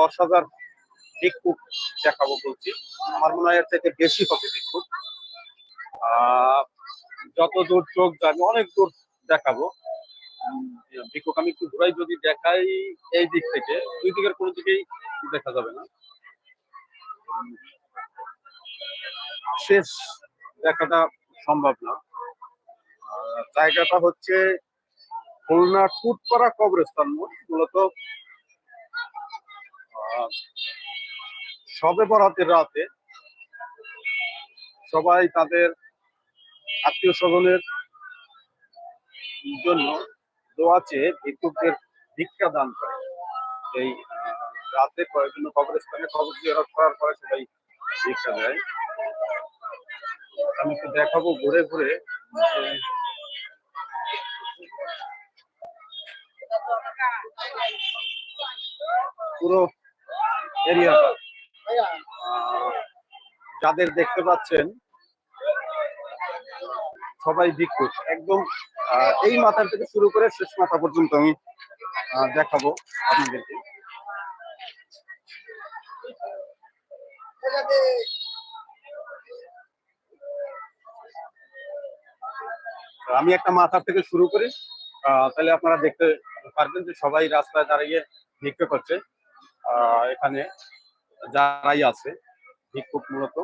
দশ হাজার ভিক্ষুক দেখাবো বলছি। আমার মনে হয় এর থেকে বেশি হবে ভিক্ষুক যত দূর চোখ যাবে অনেক দূর দেখাবো। ভিক্ষুক, আমি একটু ঘুরাই যদি দেখাই এই দিক থেকে দুই দিকের কোনো দিকেই দেখা যাবে না। শেষ দেখাটা সম্ভব না। জায়গাটা হচ্ছে খুলনা টুটপাড়া কবরস্থান মূলত সবে বরাতের রাতে সবাই তাদের আত্মীয় স্বজনের জন্য দোয়া চেয়ে ভিক্ষুকদের ভিক্ষা দান করে। এই রাতে কয়েকজন কবরস্থানে কবর জিয়ারত করার পরে সবাই ভিক্ষা দেয়। আমি একটু দেখাবো ঘুরে ঘুরে। পুরো এরিয়াটা যাদের দেখতে পাচ্ছেন সবাই ভিক্ষুক। একদম আহ, এই মাথা থেকে শুরু করে শেষ মাথা পর্যন্ত আমি আহ, দেখাবো আপনাদেরকে। আমি একটা মাথা থেকে শুরু করি। আহ, তাহলে আপনারা দেখতে পারবেন যে সবাই রাস্তায় দাঁড়িয়ে ভিক্ষা করছে। এখানে যারাই আছে, ভিক্ষুক মূলত।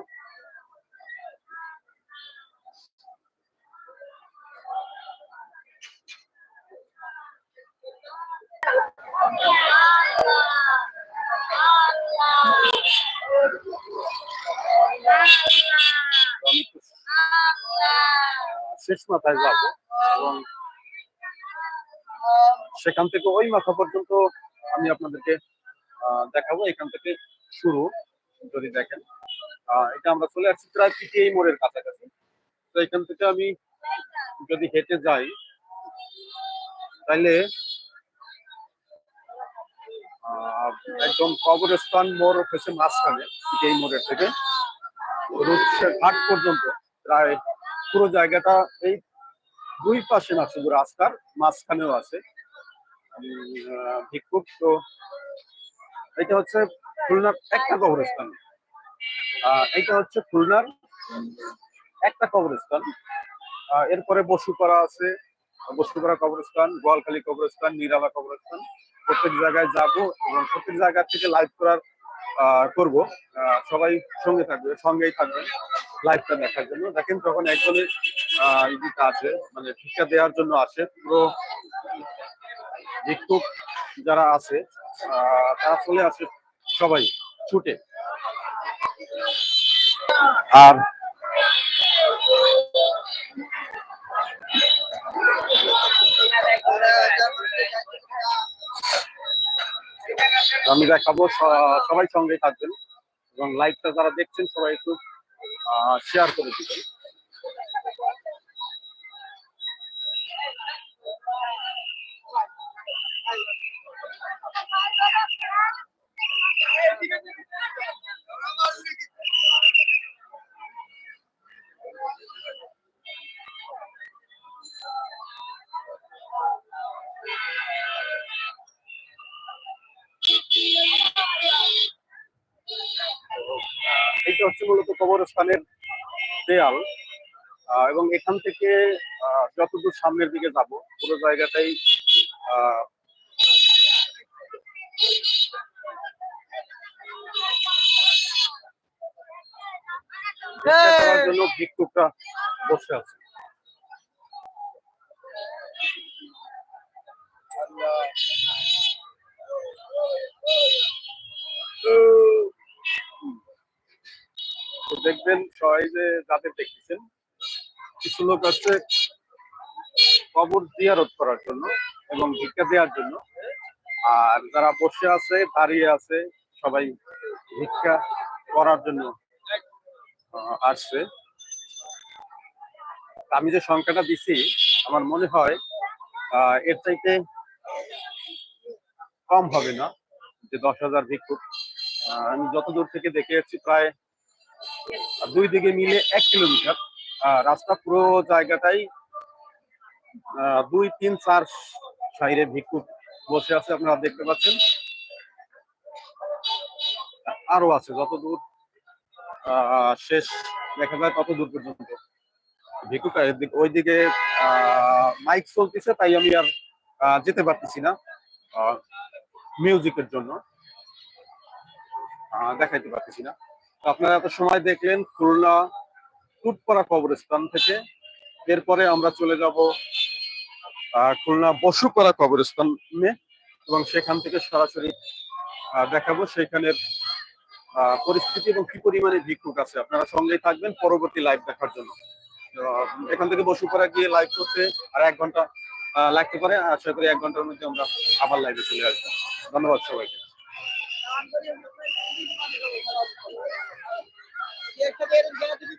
শেষ মাথায় যাব এবং সেখান থেকে ওই মাথা পর্যন্ত আমি আপনাদেরকে দেখাবো এখান থেকে শুরু, যদি দেখেন। এটা আমরা চলে আসছি প্রায় পিটিআই মোড়ের কাছাকাছি। তো এখান থেকে আমি যদি হেঁটে যাই তাহলে একদম কবরস্থান মোড় হচ্ছে মাঝখানে, পিটিআই মোড়ের থেকে। রূপসা ঘাট পর্যন্ত, প্রায় পুরো জায়গাটা এই দুই পাশে না শুধু রাস্তার মাঝখানেও আছে। ভিক্ষুক, তো এটা হচ্ছে খুলনার একটা কবরস্থান। এটা হচ্ছে খুলনার একটা কবরস্থান। এরপরে বসুপাড়া আছে। বসুপাড়া কবরস্থান, গোয়ালখালী কবরস্থান, নিরালা কবরস্থান। প্রত্যেক জায়গায় যাব এবং প্রত্যেক জায়গা থেকে লাইভ করার করব। সবাই সঙ্গে থাকবে, সঙ্গেই থাকবে লাইভটা দেখার জন্য। দেখেন যখন একজনের ইদিকে আসে মানে ভিক্ষা দেওয়ার জন্য আসে। পুরো ভিক্ষুক যারা আছে তারা চলে আসে সবাই ছুটে। আর আমি দেখাবো সবাই সঙ্গে থাকবেন এবং লাইভটা যারা দেখছেন সবাই একটু শেয়ার করে দিবেন। হচ্ছে মূলত কবরস্থানের দেয়াল। এবং এখান থেকে আহ, যতদূর সামনের দিকে যাব পুরো জায়গাটাই জন্য ভিক্ষুকরা বসে আছে। দেখবেন সবাই যে যাদের দেখতেছেন কিছু লোক আছে কবর জিয়ারত করার জন্য এবং ভিক্ষা দেওয়ার জন্য। আর যারা বসে আছে দাঁড়িয়ে আছে সবাই ভিক্ষা করার জন্য আসছে। আমি যে সংখ্যাটা দিছি আমার মনে হয় আহ, এর চাইতে কম হবে না যে দশ হাজার ভিক্ষুক। আমি যত দূর থেকে দেখে এসেছি প্রায় দুই দিকে মিলে এক কিলোমিটার। রাস্তা পুরো জায়গাটাই দুই, তিন, চার সাইডে ভিক্ষুক বসে আছে আপনারা দেখতে পাচ্ছেন। আরও আছে যত দূর শেষ দেখা যায় তত দূর পর্যন্ত। ভিকুকা এদিক- ওইদিকে মাইক চলতেছে, তাই আমি আর যেতে পারতেছি না মিউজিকের জন্য। দেখাইতে পারতেছি না। আপনারা এত সময় দেখলেন খুলনা টুটপাড়া কবরস্থান থেকে। এরপরে আমরা চলে যাব খুলনা বসুপাড়া কবরস্থানে এবং সেখান থেকে সরাসরি দেখাবো সেখানের পরিস্থিতি এবং কি পরিমাণে ভিক্ষুক আছে। আপনারা সঙ্গেই থাকবেন পরবর্তী লাইভ দেখার জন্য। এখান থেকে বসুপাড়া গিয়ে লাইভ করতে আর এক ঘণ্টা লাগতে পারে। আশা করি এক ঘণ্টার মধ্যে আমরা আবার লাইভে চলে আসব। ধন্যবাদ সবাইকে। একটা বের গেলে তুমি